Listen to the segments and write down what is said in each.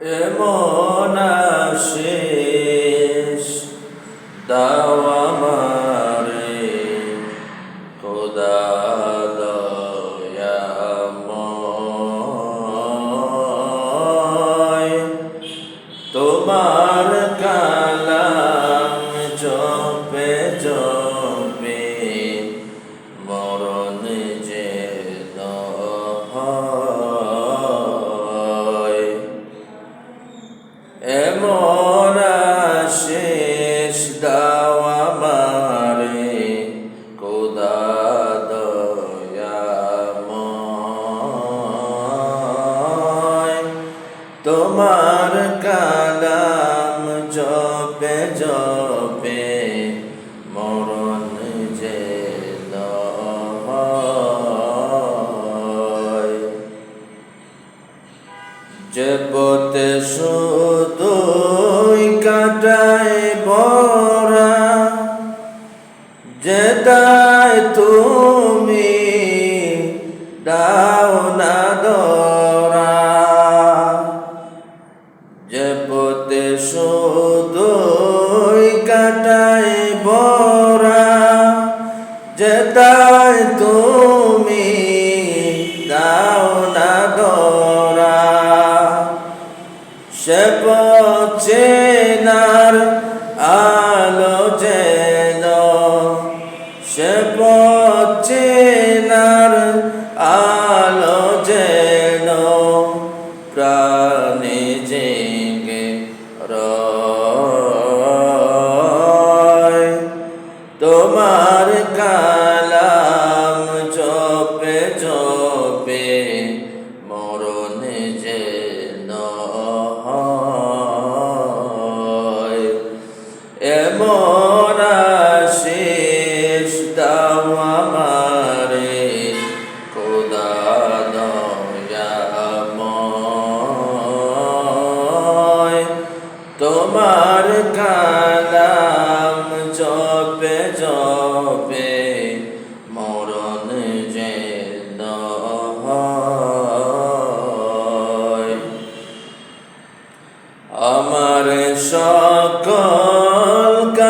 এমন শেষ দাও এমন আশিস দাও আমারে, খোদা দয়াময়। তোমার কালাম জপে জপে, মরণ যে যে পথে শুধুই বরা যেটাই তুমি দাও না দরা যে পথে শুধুই কাটায় বরা যেটাই তুমি সে পচেনার আলো যেন প্রাণে জেগে রয়। তোমার কালাম জপে জপে মরণ যে এমন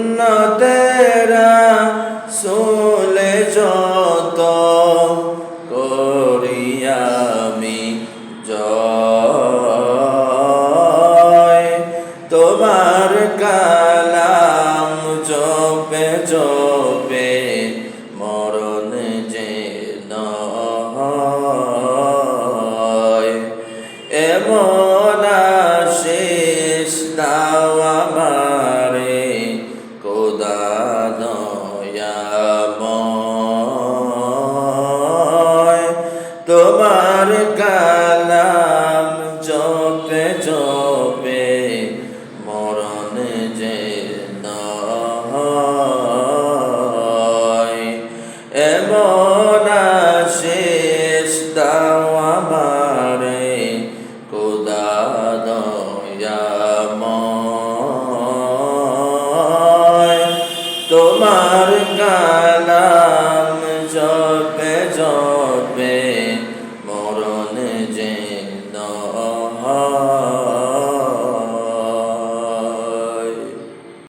সুন্নতেরা সুলে যত করিয়ামি জয়। তোমার কালাম জপে জপে মরণ যে নয়। এমন আশিস দাও দয়াময় তোমার কালাম জপে